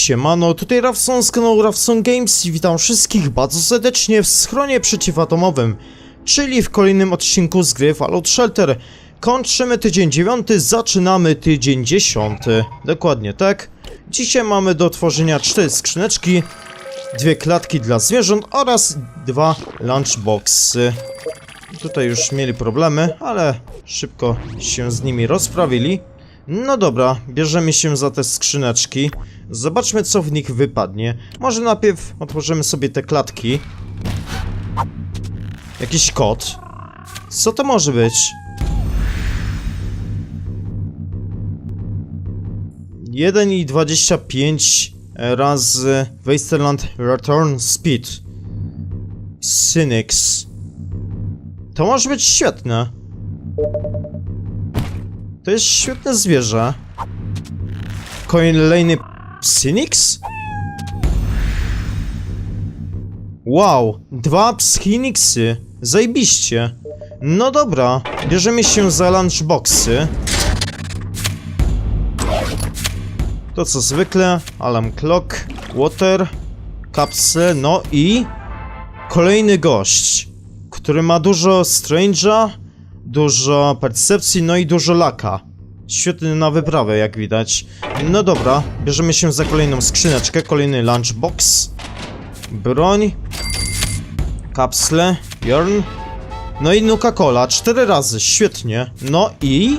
Siemano, tutaj Rawson z kanału Rawson Games i witam wszystkich bardzo serdecznie w schronie przeciwatomowym, czyli w kolejnym odcinku z gry Fallout Shelter. Kończymy tydzień 9, zaczynamy tydzień 10. Dokładnie tak. Dzisiaj mamy do tworzenia cztery skrzyneczki, dwie klatki dla zwierząt oraz dwa lunchboxy. Tutaj już mieli problemy, ale szybko się z nimi rozprawili. No dobra, bierzemy się za te skrzyneczki. Zobaczmy, co w nich wypadnie. Może najpierw otworzymy sobie te klatki. Jakiś kod. Co to może być? Jeden i 25 razy Wasteland Return Speed. Cynics. To może być świetne. To jest świetne zwierzę. Kolejny Psynix? Wow, dwa Psynixy. Zajebiście. No dobra, bierzemy się za lunchboxy. To co zwykle, alarm clock, water, kapsle, no i kolejny gość, który ma dużo strange'a, dużo percepcji, no i dużo laka. Świetny na wyprawę, jak widać. No dobra, bierzemy się za kolejną skrzyneczkę, kolejny lunchbox. Broń. Kapsle, Jorn. No i Nuka-Cola, cztery razy, świetnie. No i...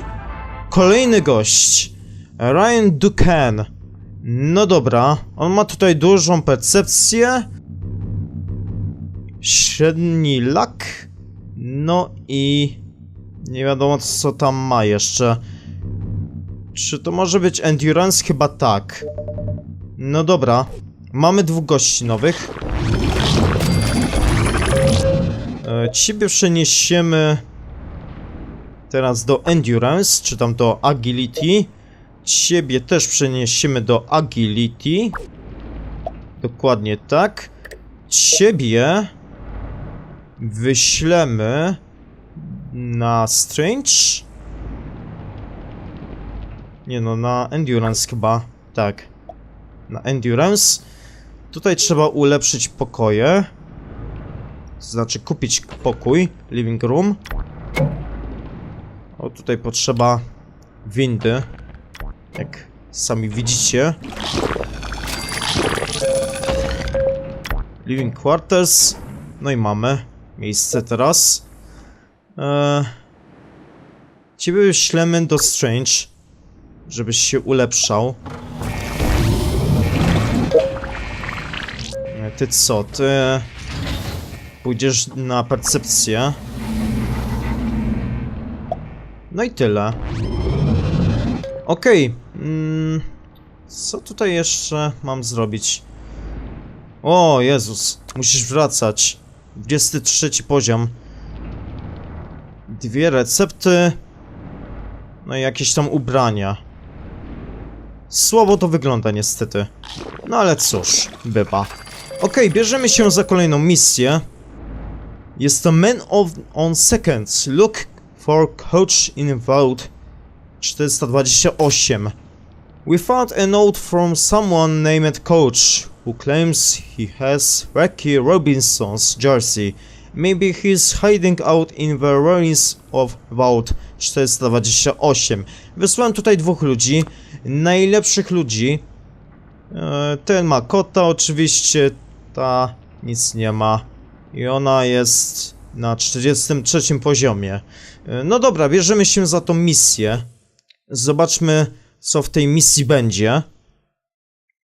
Kolejny gość. Ryan Ducan. No dobra, on ma tutaj dużą percepcję. Średni lak. No i... Nie wiadomo co tam ma jeszcze. Czy to może być endurance? Chyba tak. No dobra. Mamy dwóch gości nowych. E, ciebie przeniesiemy teraz do endurance, czy tam do agility. Ciebie też przeniesiemy do agility. Dokładnie tak. Ciebie wyślemy na Strange? Nie no, na Endurance chyba. Tak. Na Endurance. Tutaj trzeba ulepszyć pokoje. Znaczy kupić pokój, living room. O, tutaj potrzeba windy. Jak sami widzicie. Living quarters. No i mamy miejsce teraz. Eee, ciebie wyślemy do Strange, żebyś się ulepszał. E, Ty co, ty pójdziesz na percepcję. No i tyle. Okej. Mm, co tutaj jeszcze mam zrobić? O, Jezus. Musisz wracać. 23 poziom. Dwie recepty. No i jakieś tam ubrania. Słabo to wygląda niestety. No ale cóż, bywa. Okej, bierzemy się za kolejną misję. Jest to Man of on Seconds. Look for coach in vault 428. We found a note from someone named Coach, who claims he has Ricky Robinson's jersey. Maybe he's hiding out in the ruins of Vault 428. Wysłałem tutaj dwóch ludzi, najlepszych ludzi. E, ten ma kota oczywiście, ta nic nie ma. I ona jest na 43 poziomie. E, no dobra, bierzemy się za tą misję. Zobaczmy, co w tej misji będzie.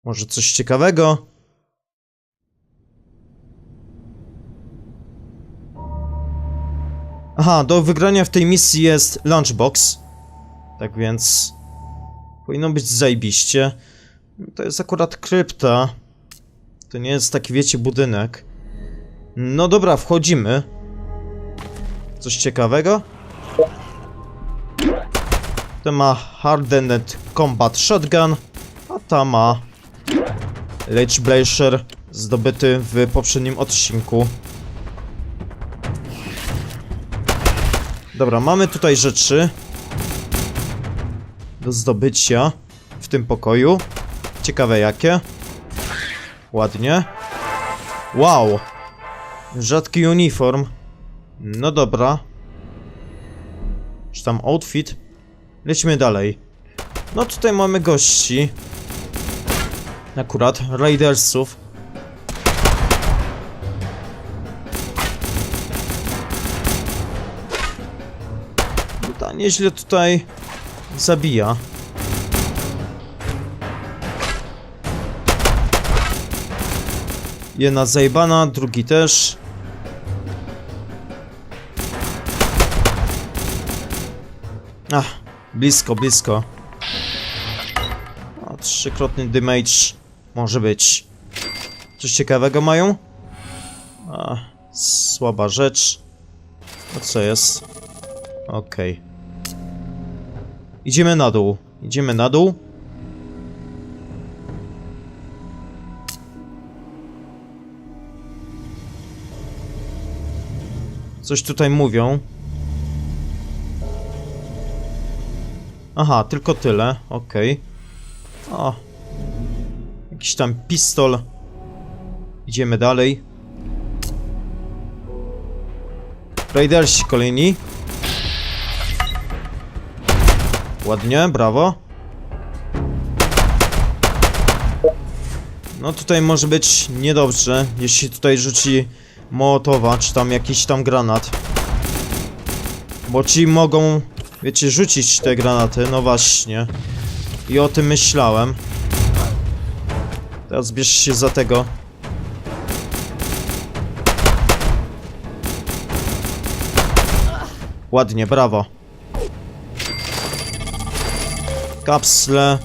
Może coś ciekawego? Aha, do wygrania w tej misji jest lunchbox. Tak więc powinno być zajebiście. To jest akurat krypta. To nie jest taki, wiecie, budynek. No dobra, wchodzimy. Coś ciekawego? To ma Hardened Combat Shotgun, a ta ma Ledge Blazer zdobyty w poprzednim odcinku. Dobra, mamy tutaj rzeczy do zdobycia w tym pokoju. Ciekawe jakie. Ładnie. Wow. Rzadki uniform. No dobra. Czy tam outfit? Lecimy dalej. No tutaj mamy gości. Akurat, Raidersów. Ta nieźle tutaj zabija. Jedna zajebana, drugi też. Ach, blisko, blisko. Trzykrotny damage może być. Coś ciekawego mają? A, słaba rzecz. A co jest? Okej. Idziemy na dół. Idziemy na dół. Coś tutaj mówią. Aha, tylko tyle. Okej. O. Jakiś tam pistol. Idziemy dalej. Raidersi kolejni. Ładnie, brawo. No tutaj może być niedobrze, jeśli tutaj rzuci mołotowa, czy tam jakiś tam granat. Bo ci mogą, wiecie, rzucić te granaty, no właśnie. I o tym myślałem. Teraz bierz się za tego. Ładnie, brawo. Kapsle.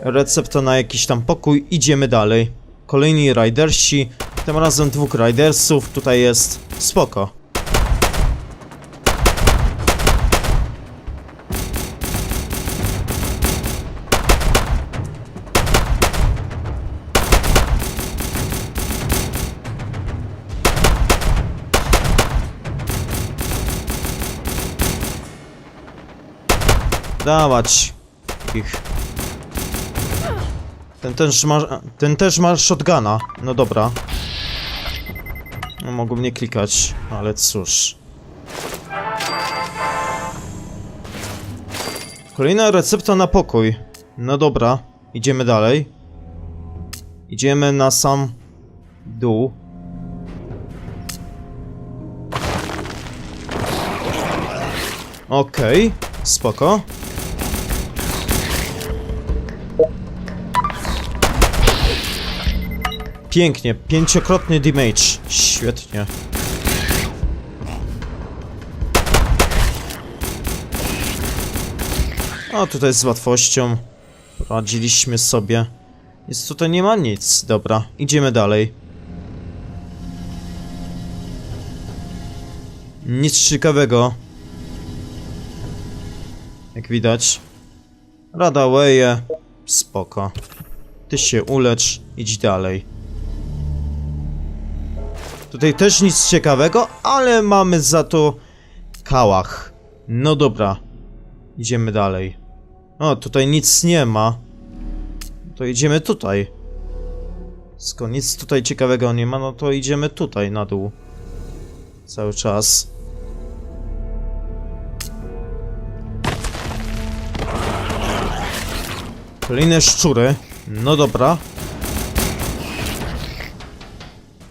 Recepta na jakiś tam pokój. Idziemy dalej. Kolejni ridersi. Tym razem dwóch ridersów. Tutaj jest spoko. Dawać Ten też ma, ten też ma shotguna. No dobra. No, mogą mnie klikać, ale cóż. Kolejna recepta na pokój. No dobra, idziemy dalej. Idziemy na sam dół. Okej, spoko. Pięknie, pięciokrotny damage. Świetnie. O, tutaj z łatwością radziliśmy sobie. Jest tutaj nie ma nic. Dobra, idziemy dalej. Nic ciekawego. Jak widać. Rada Weje. Spoko. Ty się ulecz, idź dalej. Tutaj też nic ciekawego, ale mamy za to kałach. No dobra. Idziemy dalej. O, tutaj nic nie ma. To idziemy tutaj. Skoro nic tutaj ciekawego nie ma, no to idziemy tutaj na dół. Cały czas. Kolejne szczury. No dobra.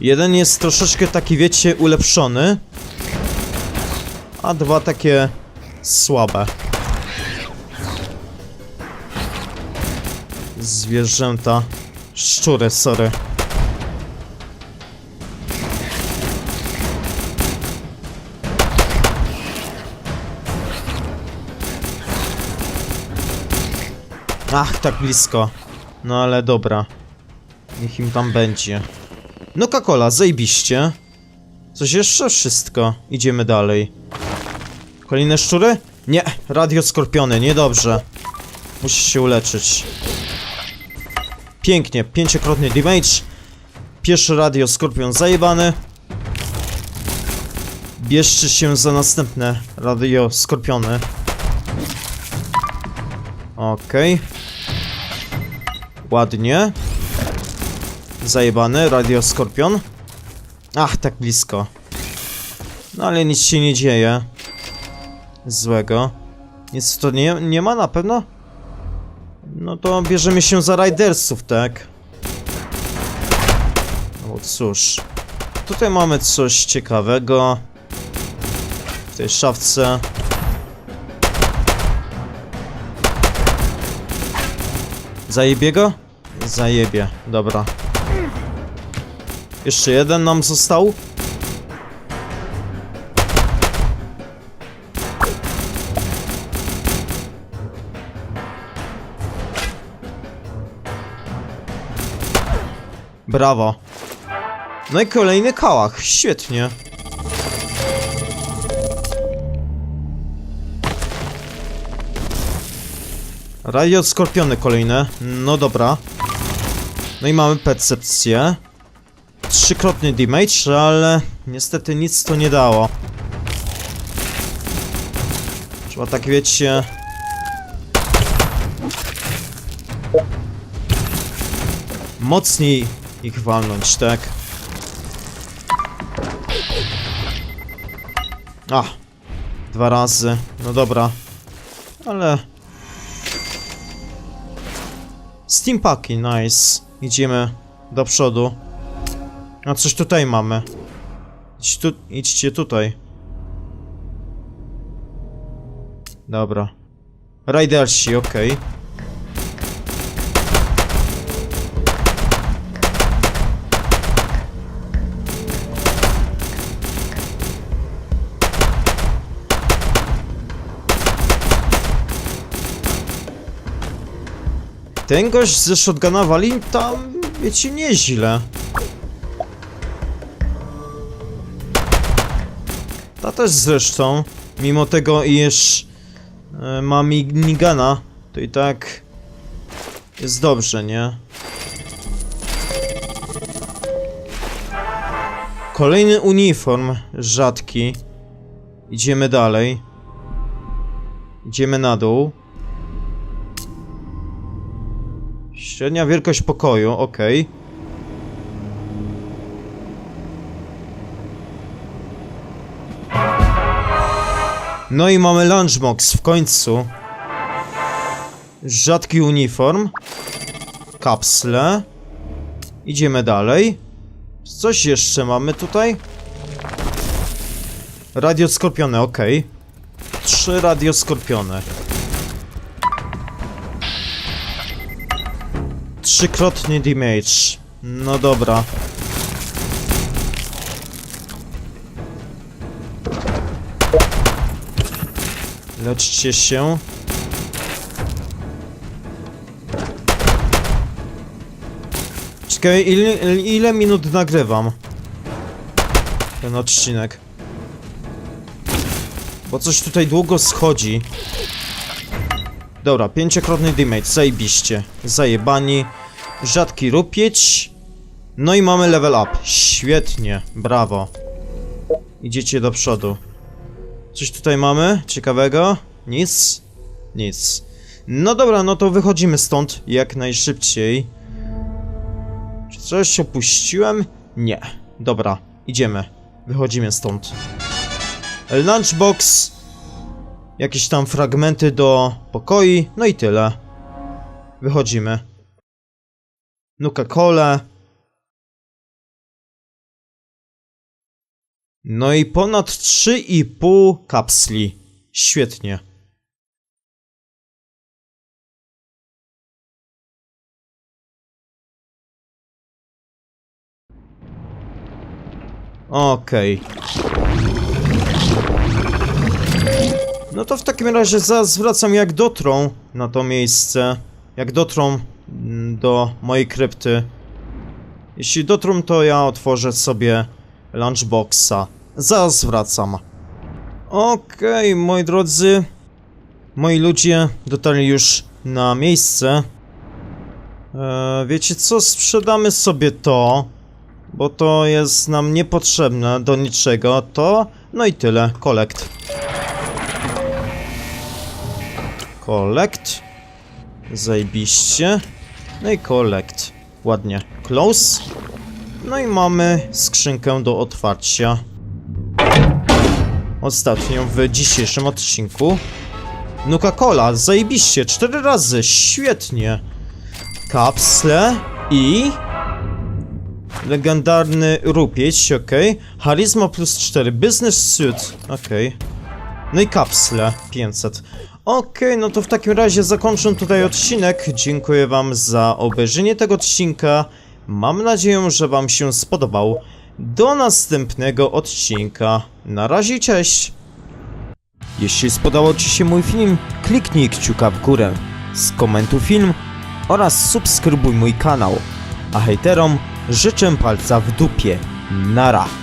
Jeden jest troszeczkę taki, wiecie, ulepszony. A dwa takie słabe. Zwierzęta. Szczury, sorry. Ach, tak blisko. No ale dobra. Niech im tam będzie. No Coca-Cola, zajebiście. Coś jeszcze? Wszystko. Idziemy dalej. Kolejne szczury? Nie, radio skorpiony, niedobrze. Musisz się uleczyć. Pięknie, pięciokrotny damage. Pierwszy radio skorpion zajebany. Bierzcie się za następne radio skorpiony. Okej. Ładnie. Zajebany, Radio Skorpion. Ach, tak blisko. No ale nic się nie dzieje. Złego. Nic to nie, nie ma na pewno? No to bierzemy się za Ridersów, tak? No cóż. Tutaj mamy coś ciekawego. W tej szafce. Zajebie go? Zajebie, dobra. Jeszcze jeden nam został. Brawo. No i kolejny kałach, świetnie. Radio skorpiony kolejne, no dobra. No i mamy percepcję. Trzykrotny damage, ale niestety nic to nie dało. Trzeba tak wiecie... Mocniej ich walnąć, tak? A, dwa razy, no dobra. Ale... Steampaki, nice. Idziemy do przodu. A coś tutaj mamy. Idź tu, idźcie tutaj. Dobra. Ridersi, okej. Ten gość ze shotguna wali tam, wiecie, nieźle. Ta też zresztą, mimo tego iż e, ma minigana, to i tak jest dobrze, nie? Kolejny uniform, rzadki. Idziemy dalej. Idziemy na dół. Średnia wielkość pokoju, okej. No i mamy lunchbox w końcu. Rzadki uniform. Kapsle. Idziemy dalej. Coś jeszcze mamy tutaj? Radioskorpione, okej. Trzy radioskorpione. Trzykrotny damage. No dobra. Leczcie się. Czekaj, ile, ile minut nagrywam? Ten odcinek. Bo coś tutaj długo schodzi. Dobra, pięciokrotny damage, zajebiście. Zajebani. Rzadki rupieć. No i mamy level up. Świetnie, brawo. Idziecie do przodu. Coś tutaj mamy ciekawego? Nic? Nic. No dobra, no to wychodzimy stąd jak najszybciej. Czy coś opuściłem? Nie. Dobra, idziemy. Wychodzimy stąd. Lunchbox. Jakieś tam fragmenty do pokoi. No i tyle. Wychodzimy. Nuka Kole. No i ponad 3,5 kapsli. Świetnie. Okej. No to w takim razie zaraz wracam jak dotrą na to miejsce. Jak dotrą mm, do mojej krypty. Jeśli dotrą, to ja otworzę sobie lunchboxa. Zaraz wracam. Okej, moi drodzy. Moi ludzie dotarli już na miejsce. Eee, wiecie co? Sprzedamy sobie to. Bo to jest nam niepotrzebne do niczego. To. No i tyle. Kolekt. Kolekt. Zajebiście. No i kolekt. Ładnie. Close. No i mamy skrzynkę do otwarcia. Ostatnią w dzisiejszym odcinku. Nuka-Cola, zajebiście, cztery razy, świetnie. Kapsle i... Legendarny rupieć, okej. Charyzma plus 4, business suit, okej. No i kapsle, 500. Okej, no to w takim razie zakończę tutaj odcinek. Dziękuję wam za obejrzenie tego odcinka. Mam nadzieję, że wam się spodobał. Do następnego odcinka. Na razie, cześć! Jeśli spodobał Ci się mój film, kliknij kciuka w górę, skomentuj film oraz subskrybuj mój kanał. A hejterom życzę palca w dupie. Nara!